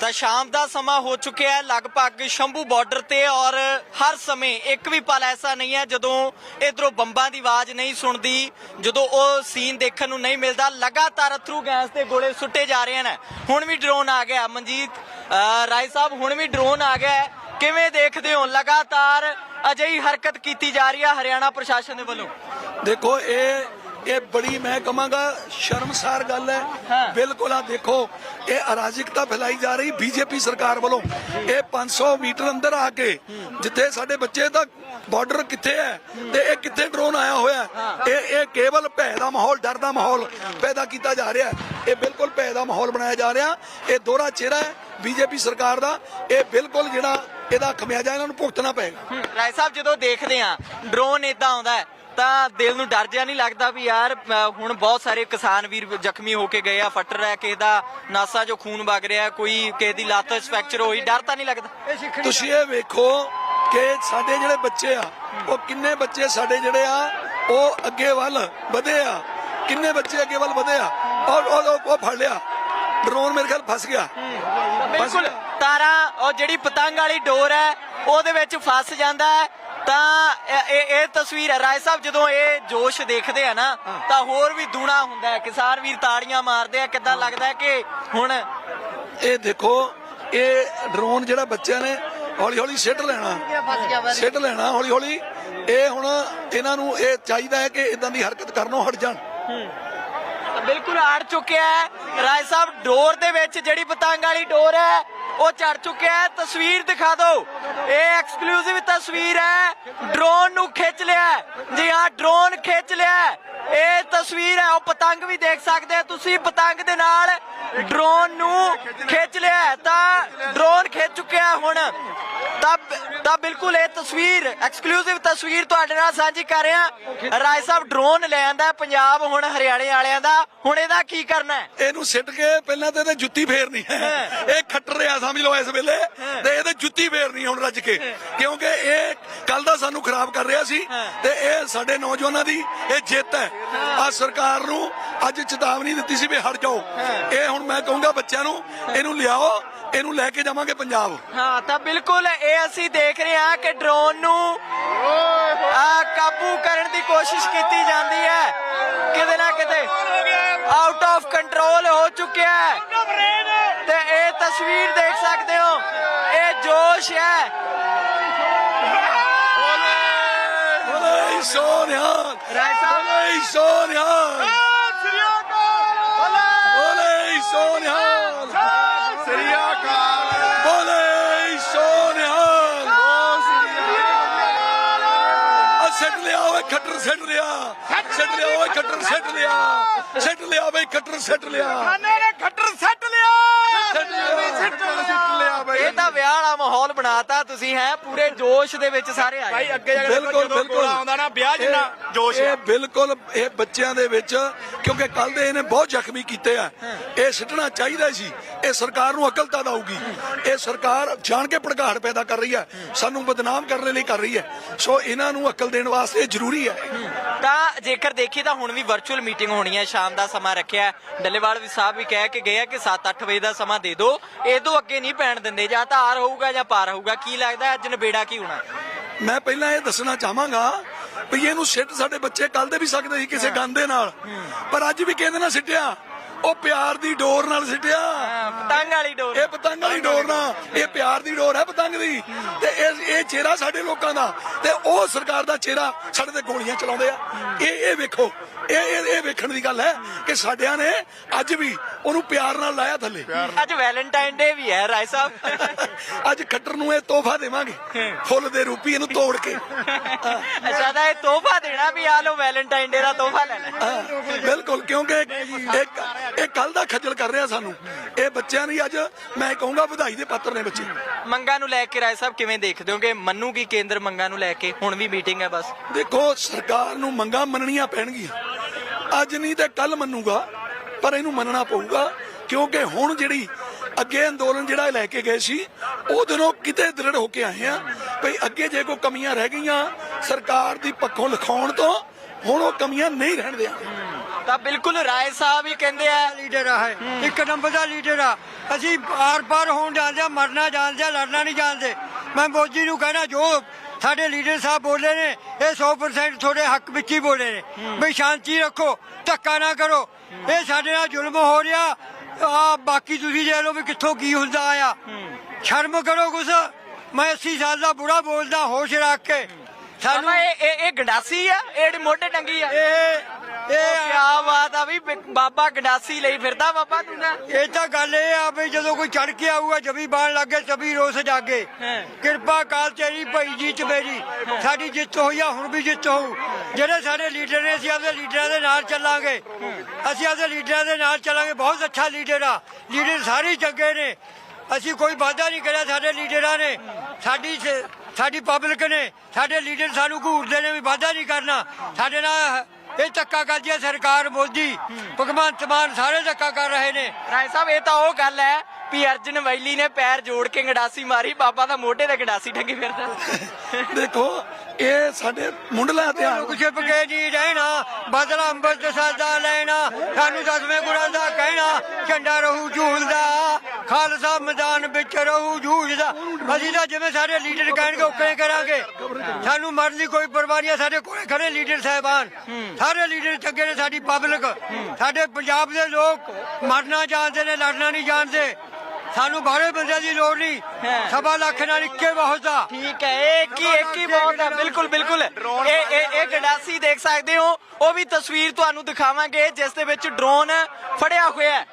ਤਾਂ ਸ਼ਾਮ ਦਾ ਸਮਾਂ ਹੋ ਚੁੱਕਿਆ ਹੈ ਲਗਭਗ ਸ਼ੰਭੂ ਬਾਰਡਰ ਤੇ ਔਰ ਹਰ ਸਮੇਂ ਇੱਕ ਵੀ ਪਲ ਐਸਾ ਨਹੀਂ ਹੈ ਜਦੋਂ ਇਧਰੋਂ ਬੰਬਾਂ ਦੀ ਆਵਾਜ਼ ਨਹੀਂ ਸੁਣਦੀ ਜਦੋਂ ਉਹ ਸੀਨ ਦੇਖਣ ਨੂੰ ਨਹੀਂ ਮਿਲਦਾ ਲਗਾਤਾਰ ਅਥਰੂ ਗੈਸ ਦੇ ਗੋਲੇ ਸੁੱਟੇ ਜਾ ਰਹੇ ਨੇ ਹੁਣ ਵੀ ਡਰੋਨ ਆ ਗਿਆ ਮਨਜੀਤ ਰਾਏ ਸਾਹਿਬ ਹੁਣ ਵੀ ਡਰੋਨ ਆ ਗਿਆ। ਕਿਵੇਂ ਦੇਖਦੇ ਹੋ ਲਗਾਤਾਰ ਅਜਿਹੀ ਹਰਕਤ ਕੀਤੀ ਜਾ ਰਹੀ ਹੈ ਹਰਿਆਣਾ ਪ੍ਰਸ਼ਾਸਨ ਦੇ ਵੱਲੋਂ ਦੇਖੋ ਇਹ ਇਹ ਬੜੀ ਮੈਂ ਕਹਾਂਗਾ ਸ਼ਰਮਸਾਰ ਗੱਲ। ਹੈ ਬਿਲਕੁਲ ਆ ਦੇਖੋ ਇਹ ਅਰਾਜਕਤਾ ਫੈਲਾਈ ਜਾ ਰਹੀ ਬੀਜੇਪੀ ਸਰਕਾਰ ਵੱਲੋਂ। ਇਹ 500 ਮੀਟਰ ਅੰਦਰ ਆ ਕੇ ਜਿੱਥੇ ਸਾਡੇ ਬੱਚੇ ਦਾ ਬਾਰਡਰ ਕਿੱਥੇ ਹੈ ਤੇ ਇਹ ਕਿੱਥੇ ਡਰੋਨ ਆਇਆ ਹੋਇਆ? ਇਹ ਇਹ ਕੇਵਲ ਭੈ ਦਾ ਮਾਹੌਲ ਡਰ ਦਾ ਮਾਹੌਲ ਪੈਦਾ ਕੀਤਾ ਜਾ ਰਿਹਾ ਹੈ। ਇਹ ਬਿਲਕੁਲ ਭੈ ਦਾ ਮਾਹੌਲ ਬਣਾਇਆ ਜਾ ਰਿਹਾ। ਇਹ ਦੋਹਰਾ ਚਿਹਰਾ ਹੈ ਬੀਜੇਪੀ ਸਰਕਾਰ ਦਾ। ਇਹ ਬਿਲਕੁਲ ਜਿਹੜਾ ਇਹਦਾ ਖਮਿਆਜਾ ਇਹਨਾਂ ਨੂੰ ਭੁਗਤਣਾ ਪਏਗਾ। ਰਾਏ ਸਾਹਿਬ ਜਦੋਂ ਦੇਖਦੇ ਆ ਡਰੋਨ ਇਦਾਂ ਆਉਂਦਾ ਹੈ ਤਾਂ ਦਿਲ ਨੂੰ ਡਰ ਜਿਹਾ ਨਹੀਂ ਲੱਗਦਾ ਵੀ ਯਾਰ ਹੁਣ ਬਹੁਤ ਸਾਰੇ ਕਿਸਾਨ ਵੀਰ ਜ਼ਖਮੀ ਹੋ ਕੇ ਗਏ ਆ ਫੱਟ ਰਿਹਾ ਕਿਸੇ ਦਾ ਨਾਸਾ ਜੋ ਖੂਨ ਵਗ ਰਿਹਾ ਕੋਈ ਕਿਸੇ ਦੀ ਲੱਤ ਫ੍ਰੈਕਚਰ ਹੋਈ ਡਰ ਤਾਂ ਨਹੀਂ ਲੱਗਦਾ? ਤੁਸੀਂ ਇਹ ਵੇਖੋ ਕਿ ਸਾਡੇ ਜਿਹੜੇ ਬੱਚੇ ਆ ਉਹ ਕਿੰਨੇ ਬੱਚੇ ਸਾਡੇ ਜਿਹੜੇ ਆ ਉਹ ਅੱਗੇ ਵੱਲ ਵਧੇ ਆ। ਕਿੰਨੇ ਬੱਚੇ ਅੱਗੇ ਵੱਲ ਵਧੇ ਆ। ਔਰ ਉਹ- ਉਹ ਉਹ ਫੜ ਲਿਆ। ਡਰੋਨ ਮੇਰੇ ਖਿਆਲ ਫਸ ਗਿਆ। ਬਿਲਕੁਲ। ਤਾਰਾ ਉਹ ਜਿਹੜੀ ਪਤੰਗ ਵਾਲੀ ਡੋਰ ਹੈ ਉਹਦੇ ਵਿੱਚ ਫਸ ਜਾਂਦਾ ਹੈ। ਤਾਂ ਇਹ- ਇਹ ਤਸਵੀਰ ਹੈ। ਰਾਏ ਸਾਹਿਬ ਜਦੋਂ ਇਹ ਜੋਸ਼ ਦੇਖਦੇ ਆ ਨਾ ਤਾਂ ਹੋਰ ਵੀ ਦੂਣਾ ਹੁੰਦਾ ਹੈ। ਕਿਸਾਨ ਵੀਰ ਤਾੜੀਆਂ ਮਾਰਦੇ ਆ। ਕਿੱਦਾਂ ਲੱਗਦਾ ਹੈ ਕਿ ਹੁਣ ਇਹ ਦੇਖੋ ਇਹ ਡਰੋਨ ਜਿਹੜਾ ਬੱਚਿਆਂ ਨੇ ਹੌਲੀ ਹੌਲੀ ਸਿੱਟ ਲੈਣਾ। ਸਿੱਟ ਲੈਣਾ ਹੌਲੀ ਹੌਲੀ ਇਹ ਹੁਣ ਇਹਨਾਂ ਨੂੰ ਇਹ ਚਾਹੀਦਾ ਹੈ ਕਿ ਇਦਾਂ ਦੀ ਹਰਕਤ ਕਰਨੋਂ ਹਟ ਜਾਣ। ਬਿਲਕੁਲ ਆੜ ਚੁੱਕਿਆ ਹੈ। ਰਾਏ ਸਾਹਿਬ ਡੋਰ ਦੇ ਵਿੱਚ ਜਿਹੜੀ ਪਤੰਗ ਵਾਲੀ ਡੋਰ ਹੈ ਉਹ ਚੜ ਚੁੱਕਿਆ ਹੈ। ਤਸਵੀਰ ਦਿਖਾ ਦਿਓ। ਇਹ ਐਕਸਕਲੂਸਿਵ ਤਸਵੀਰ ਹੈ। ਡਰੋਨ ਨੂੰ ਖਿੱਚ ਲਿਆ ਜੀ ਹਾਂ ਡਰੋਨ ਖਿੱਚ ਲਿਆ ਇਹ ਤਸਵੀਰ ਹੈ ਉਹ ਪਤੰਗ ਵੀ ਦੇਖ ਸਕਦੇ ਹੋ ਤੁਸੀਂ ਪਤੰਗ ਦੇ ਨਾਲ ਡਰੋਨ ਨੂੰ ਖਿੱਚ ਲਿਆ। ਤਾਂ ਡਰੋਨ ਖਿੱਚ ਚੁੱਕਿਆ ਹੁਣ। ਤਾਂ ਤਾਂ ਬਿਲਕੁਲ ਇਹ ਤਸਵੀਰ ਐਕਸਕਲੂਸਿਵ ਤਸਵੀਰ ਤੁਹਾਡੇ ਨਾਲ ਸਾਂਝੀ ਕਰ ਰਿਹਾ। ਰਾਏ ਸਾਹਿਬ ਡਰੋਨ ਲੈ ਆਂਦਾ ਪੰਜਾਬ ਹੁਣ ਹਰਿਆਣੇ ਵਾਲਿਆਂ ਦਾ। ਹੁਣ ਇਹਦਾ ਕੀ ਕਰਨਾ ਹੈ? ਇਹਨੂੰ ਸਿੱਟ ਕੇ ਪਹਿਲਾਂ ਤੇ ਇਹਦੇ ਜੁੱਤੀ ਫੇਰਨੀ ਹੈ। ਇਹ ਖੱਟਰ ਰਿਹਾ ਸਮਝ ਲਓ ਇਸ ਵੇਲੇ। ਤੇ ਇਹਦੇ ਜੁੱਤੀ ਫੇਰਨੀ ਹੁਣ ਰੱਜ ਕੇ। ਕਿਉਂਕਿ ਇਹ ਕੱਲ ਦਾ ਸਾਨੂੰ ਖਰਾਬ ਕਰ ਰਿਹਾ ਸੀ ਤੇ ਇਹ ਸਾਡੇ ਨੌਜਵਾਨਾਂ ਦੀ ਇਹ ਜਿੱਤ ਹੈ। ਆ ਸਰਕਾਰ ਨੂੰ ਅੱਜ ਚੇਤਾਵਨੀ ਦਿੱਤੀ ਸੀ ਵੀ ਹਟ ਜਾਓ। ਇਹ ਹੁਣ ਮੈਂ ਕਹੂੰਗਾ ਬੱਚਿਆਂ ਨੂੰ ਇਹਨੂੰ ਲਿਆਓ ਇਹਨੂੰ ਲੈ ਕੇ ਜਾਵਾਂਗੇ ਪੰਜਾਬ। ਹਾਂ ਤਾਂ ਬਿਲਕੁਲ ਇਹ ਅਸੀਂ ਦੇਖ ਰਹੇ ਹਾਂ ਕਿ ਡਰੋਨ ਨੂੰ ਆ ਕਾਬੂ ਕਰਨ ਦੀ ਕੋਸ਼ਿਸ਼ ਕੀਤੀ ਜਾਂਦੀ ਹੈ। ਕਿਤੇ ਨਾ ਕਿਤੇ ਆਊਟ ਆਫ ਕੰਟਰੋਲ ਹੋ ਚੁੱਕਿਆ ਹੈ। ਤੇ ਇਹ ਤਸਵੀਰ ਦੇਖ ਸਕਦੇ ਹੋ ਇਹ ਜੋਸ਼ ਹੈ। ਬੋਲੇ ਸੋਨਿਆ ਰਾਏ ਸਾਹਿਬ। ਬੋਲੇ ਸੋਨਿਆ ਬੋਲੇ ਸੋਨਿਆ ਸ੍ਰੀ ਅਕਾਲ ਬੋਲੇ ਸੋਨਿਆ ਆ ਸਿੱਟ ਲਿਆ ਓਏ ਖੱਟਰ ਸਿੱਟ ਲਿਆ। ਸਿੱਟ ਲਿਆ ਓਏ ਖੱਟਰ ਸਿੱਟ ਲਿਆ। ਸਿੱਟ ਲਿਆ ਬਈ ਖੱਟਰ ਸਿੱਟ ਲਿਆ। ਨੇ ਖੱਟਰ ਸੱਟ ਲਿਆ। ਸਿੱਟ ਲਿਆ। ਸਿੱਟ ਲਿਆ। ਤਾਂ ਵਿਆਹ ਵਾਲਾ ਮਾਹੌਲ ਬਣਾਤਾ ਤੁਸੀਂ ਹੈ? ਪੂਰੇ ਜੋਸ਼ ਦੇ ਵਿੱਚ ਸਾਰੇ ਆਏ ਭਾਈ ਅੱਗੇ ਜਾ ਕੇ ਬਿਲਕੁਲ ਬਿਲਕੁਲ। ਆਉਂਦਾ ਨਾ ਵਿਆਹ ਜਿੰਨਾ ਜੋਸ਼ ਇਹ ਹੈ ਬਿਲਕੁਲ ਇਹ ਬੱਚਿਆਂ ਦੇ ਵਿੱਚ ਕਿਉਂਕਿ ਕੱਲ ਦੇ ਇਹਨੇ ਬਹੁਤ ਜ਼ਖਮੀ ਕੀਤੇ ਆ। ਇਹ ਸਿੱਟਣਾ ਚਾਹੀਦਾ ਸੀ। ਇਹ ਸਰਕਾਰ ਨੂੰ ਅਕਲ ਤਾਂ ਦਊਗੀ ਇਹ ਸਰਕਾਰ ਜਾਣ ਕੇ ਭੜਕਾਹਟ ਪੈਦਾ ਕਰ ਰਹੀ ਹੈ। ਸਾਨੂੰ ਬਦਨਾਮ ਕਰਨ ਲਈ ਕਰ ਰਹੀ ਹੈ। ਸੋ ਇਹਨਾਂ ਨੂੰ ਅਕਲ ਦੇਣ ਵਾਸਤੇ ਜ਼ਰੂਰੀ ਹੈ। ਤਾਂ ਜੇਕਰ ਦੇਖੀ ਤਾਂ ਹੁਣ ਵੀ ਵਰਚੁਅਲ ਮੀਟਿੰਗ ਹੋਣੀ ਹੈ। ਸ਼ਾਮ ਦਾ ਸਮਾਂ ਰੱਖਿਆ। ਡੱਲੇਵਾਲ ਵੀ ਸਾਹਿਬ ਵੀ ਕਹਿ ਕੇ ਗਏ ਆ ਕਿ 7-8 ਵਜੇ ਦਾ ਸਮਾਂ ਦੇ ਦਿਓ। ਇਹ ਤੋਂ ਅੱਗੇ ਨਹੀਂ ਪੈਣ ਦਿੰਦੇ। ਜਾਂ ਤਾਂ ਆਰ ਹੋਊਗਾ ਜਾਂ ਪਾਰ ਹੋਊਗਾ। ਕੀ ਲੱਗਦਾ ਅੱਜ ਨਵੇੜਾ ਕੀ ਹੋਣਾ ਮੈਂ ਪਹਿਲਾਂ ਇਹ ਦੱਸਣਾ ਚਾਹਾਂਗਾ ਵੀ ਇਹਨੂੰ ਸਿੱਟ ਸਾਡੇ ਬੱਚੇ ਕੱਲ ਦੇ ਵੀ ਸਕਦੇ ਸੀ ਕਿਸੇ ਗੰਦ ਨਾਲ। ਪਰ ਅੱਜ ਵੀ ਕਹਿੰਦੇ ਨਾ ਸਿੱਟਿਆ। ਉਹ ਪਿਆਰ ਦੀ ਡੋਰ ਨਾਲ ਸਿੱਟਿਆ। ਪਤੰਗ ਵਾਲੀ ਡੋਰ। ਇਹ ਪਤੰਗ ਵਾਲੀ ਡੋਰ ਨਾ ਇਹ ਪਿਆਰ ਦੀ ਡੋਰ ਹੈ ਪਤੰਗ ਦੀ। ਤੇ ਇਹ ਇਹ ਚਿਹਰਾ ਸਾਡੇ ਲੋਕਾਂ ਦਾ। ਤੇ ਉਹ ਸਰਕਾਰ ਦਾ ਚਿਹਰਾ ਸਾਡੇ ਤੇ ਗੋਲੀਆਂ ਚਲਾਉਂਦੇ ਆ। ਇਹ ਇਹ ਵੇਖੋ। ਇਹ ਇਹ ਇਹ ਵੇਖਣ ਦੀ ਗੱਲ ਹੈ ਕਿ ਸਾਡਿਆਂ ਨੇ ਅੱਜ ਵੀ ਉਹਨੂੰ ਪਿਆਰ ਨਾਲ ਲਾਇਆ ਥੱਲੇ। ਅੱਜ ਵੈਲੈਂਟਾਈਨ ਡੇ ਵੀ ਹੈ ਰਾਏ ਸਾਹਿਬ। ਅੱਜ ਖੱਟਰ ਨੂੰ ਇਹ ਤੋਹਫਾ ਦੇਵਾਂਗੇ। ਫੁੱਲ ਦੇ ਰੂਪੀ ਇਹਨੂੰ ਤੋੜ ਕੇ। ਅੱਛਾ ਤਾਂ ਇਹ ਤੋਹਫਾ ਦੇਣਾ ਵੀ ਆ ਲਓ ਵੈਲੈਂਟਾਈਨ ਡੇ ਦਾ ਤੋਹਫਾ ਲੈਣਾ। ਬਿਲਕੁਲ। ਕਿਉਂਕਿ ਇੱਕ ਇਹ ਕੱਲ ਦਾ ਖੱਜਲ ਕਰ ਰਿਹਾ ਸਾਨੂੰ। ਇਹ ਬੱਚਿਆਂ ਦੀ ਅੱਜ ਮੈਂ ਕਹੂੰਗਾ ਵਧਾਈ ਦੇ ਪਾਤਰ ਨੇ ਬੱਚੇ। ਮੰਗਾਂ ਨੂੰ ਲੈ ਕੇ ਰਾਏ ਸਾਹਿਬ ਕਿਵੇਂ ਦੇਖਦੇ ਹੋਗੇ? ਮੰਨੂਗੀ ਕੇਂਦਰ ਮੰਗਾਂ ਨੂੰ ਲੈ ਕੇ? ਹੁਣ ਵੀ ਮੀਟਿੰਗ ਹੈ ਬਸ। ਦੇਖੋ ਸਰਕਾਰ ਨੂੰ ਮੰਗਾਂ ਮੰਨਣੀਆਂ ਪੈਣਗੀਆਂ। ਅੱਜ ਨਹੀਂ ਤੇ ਕੱਲ ਮੰਨੂਗਾ ਪਰ ਇਹਨੂੰ ਮੰਨਣਾ ਪਊਗਾ ਕਿਉਂਕਿ ਹੁਣ ਜਿਹੜੀ ਅੱਗੇ ਅੰਦੋਲਨ ਜਿਹੜਾ ਇਹ ਲੈ ਕੇ ਗਏ ਸੀ ਉਹ ਦਿਨੋਂ ਕਿਤੇ ਦ੍ਰਿੜ ਹੋ ਕੇ ਆਏ ਆ। ਭਈ ਅੱਗੇ ਜੇ ਕੋਈ ਕਮੀਆਂ ਰਹਿ ਗਈਆਂ ਸਰਕਾਰ ਦੀ ਪੱਖੋਂ ਲਿਖਾਉਣ ਤੋਂ ਹੁਣ ਉਹ ਕਮੀਆਂ ਨਹੀਂ ਰਹਿਣ ਦਿਆਂਗੇ ਤਾਂ ਬਿਲਕੁਲ ਰਾਏ ਸਾਹਿਬ ਹੀ ਕਹਿੰਦੇ ਆ। ਲੀਡਰ ਆ ਇਹ। ਇੱਕ ਨੰਬਰ ਦਾ ਲੀਡਰ ਆ। ਅਸੀਂ ਆਰ ਪਾਰ ਹੋਣ ਜਾਣਦੇ ਆ, ਮਰਨਾ ਜਾਣਦੇ ਆ, ਲੜਨਾ ਨਹੀਂ ਜਾਣਦੇ ਮੈਂ ਮੋਦੀ ਨੂੰ ਕਹਿਣਾ, ਜੋ ਸਾਡੇ ਲੀਡਰ ਸਾਹਿਬ ਬੋਲੇ ਨੇ, ਇਹ 100% ਤੁਹਾਡੇ ਹੱਕ ਵਿੱਚ ਹੀ ਬੋਲੇ ਨੇ। ਵੀ ਸ਼ਾਂਤੀ ਰੱਖੋ, ਧੱਕਾ ਨਾ ਕਰੋ। ਇਹ ਸਾਡੇ ਨਾਲ ਜ਼ੁਲਮ ਹੋ ਰਿਹਾ। ਆ, ਬਾਕੀ ਤੁਸੀਂ ਦੇਖ ਲਓ ਵੀ ਕਿੱਥੋਂ ਕੀ ਹੁੰਦਾ ਆ ਸ਼ਰਮ ਕਰੋ ਕੁਛ। ਮੈਂ 80 ਸਾਲ ਦਾ ਬੁੜਾ ਬੋਲਦਾ, ਹੋਸ਼ ਰੱਖ ਕੇ। ਸਾਨੂੰ ਸਾਨੂੰ ਇਹ ਇਹ ਇਹ ਗੰਡਾਸੀ ਆ? ਇਹ ਜਿਹੜੀ ਮੋਢੇ ਟੰਗੀ ਆ? ਇਹ ਇਹ ਕਿਆ ਬਾਤ ਆ ਵੀ ਬਿ- ਬਾਬਾ ਗੰਡਾਸੀ ਲਈ ਫਿਰਦਾ ਬਾਬਾ ਤੂੰ ਨਾ। ਇਹ ਤਾਂ ਗੱਲ ਇਹ ਆ ਵੀ ਜਦੋਂ ਕੋਈ ਚੜ ਕੇ ਆਊਗਾ ਜਬੀ ਬਾਣ ਲੱਗੇ ਤਬੀ ਰੋਸ ਜਾਗੇ। ਹਾਂ। ਕਿਰਪਾ ਕਾਲ ਤੇਰੀ ਭਾਈ ਜੀ ਚ ਮੇਰੀ। ਸਾਡੀ ਜਿੱਤ ਹੋਈ ਆ ਹੁਣ ਵੀ ਜਿੱਤ ਹੋਊ। ਜਿਹੜੇ ਸਾਡੇ ਲੀਡਰ ਨੇ ਅਸੀਂ ਆਪਦੇ ਲੀਡਰਾਂ ਦੇ ਨਾਲ ਚੱਲਾਂਗੇ। ਅਸੀਂ ਆਪਦੇ ਲੀਡਰਾਂ ਦੇ ਨਾਲ ਚੱਲਾਂਗੇ। ਬਹੁਤ ਅੱਛਾ ਲੀਡਰ ਆ। ਲੀਡਰ ਸਾਰੇ ਹੀ ਚੰਗੇ ਨੇ। ਅਸੀਂ ਕੋਈ ਵਾਅਦਾ ਨਹੀਂ ਕਰਿਆ ਸਾਡੇ ਲੀਡਰਾਂ ਨੇ। ਸਾਡੀ ਸ- ਸਾਡੀ ਪਬਲਿਕ ਨੇ ਸਾਡੇ ਲੀਡਰ ਸਾਨੂੰ ਘੂਰਦੇ ਨੇ ਵੀ ਵਾਅਦਾ ਨਹੀਂ ਕਰਨਾ। ਸਾਡੇ ਨਾਲ ਇਹ ਧੱਕਾ ਕਰਦੀ ਹੈ ਸਰਕਾਰ ਮੋਦੀ। ਭਗਵੰਤ ਮਾਨ ਸਾਰੇ ਧੱਕਾ ਕਰ ਰਹੇ ਨੇ। ਰਾਏ ਸਾਹਿਬ ਇਹ ਤਾਂ ਉਹ ਗੱਲ ਹੈ ਵੀ ਅਰਜਨ ਵੈਲੀ ਨੇ ਪੈਰ ਜੋੜ ਕੇ ਗੰਡਾਸੀ ਮਾਰੀ ਬਾਬਾ ਦਾ ਮੋਢੇ ਤੇ ਗੰਡਾਸੀ ਟੰਗੀ ਫਿਰਦਾ ਦੇਖੋ ਇਹ ਸਾਡੇ ਮੁੰਡਲਾ ਤਿਉਹਾਰ ਲੋਕ ਛਿਪ ਕੇ ਨਹੀਂ ਰਹਿਣਾ ਬਦਲਾ ਅੰਮ੍ਰਿਤ ਸਾਦਾ ਲੈਣਾ ਸਾਨੂੰ ਦਸਵੇਂ ਗੁਰਾਂ ਦਾ ਕਹਿਣਾ ਝੰਡਾ ਰਹੂ ਝੂਲਦਾ। ਖਾਲਸਾ ਮੈਦਾਨ ਵਿੱਚ ਰਹੂ ਜੂਝਦਾ ਅਸੀਂ ਤਾਂ ਜਿਵੇਂ ਸਾਰੇ ਲੀਡਰ ਕਹਿਣਗੇ ਉਕਰੇ ਕਰਾਂਗੇ। ਸਾਨੂੰ ਮਰਨ ਦੀ ਕੋਈ ਪਰਵਾਹ ਨਹੀਂ ਸਾਡੇ ਕੋਲੇ ਖੜੇ ਲੀਡਰ ਸਾਹਿਬਾਨ। ਸਾਰੇ ਲੀਡਰ ਚੰਗੇ ਨੇ ਸਾਡੀ ਪਬਲਿਕ। ਸਾਡੇ ਪੰਜਾਬ ਦੇ ਲੋਕ ਮਰਨਾ ਜਾਣਦੇ ਨੇ ਲੜਨਾ ਨਹੀਂ ਜਾਣਦੇ। ਸਾਨੂੰ ਬਾਹਰੇ ਬੰਦਿਆਂ ਦੀ ਲੋੜ ਨਹੀਂ। ਸਵਾ ਲੱਖ ਨਾਲ ਇੱਕੇ ਬਹੁਤ ਆ। ਠੀਕ ਹੈ ਇਹ ਇੱਕ ਹੀ ਇੱਕ ਹੀ ਬਹੁਤ ਹੈ ਬਿਲਕੁਲ ਬਿਲਕੁਲ। ਇਹ ਇਹ ਇਹ ਗੰਡਾਸੀ ਦੇਖ ਸਕਦੇ ਹੋ। ਉਹ ਵੀ ਤਸਵੀਰ ਤੁਹਾਨੂੰ ਦਿਖਾਵਾਂਗੇ ਜਿਸ ਦੇ ਵਿੱਚ ਡਰੋਨ ਫੜਿਆ ਹੋਇਆ ਹੈ।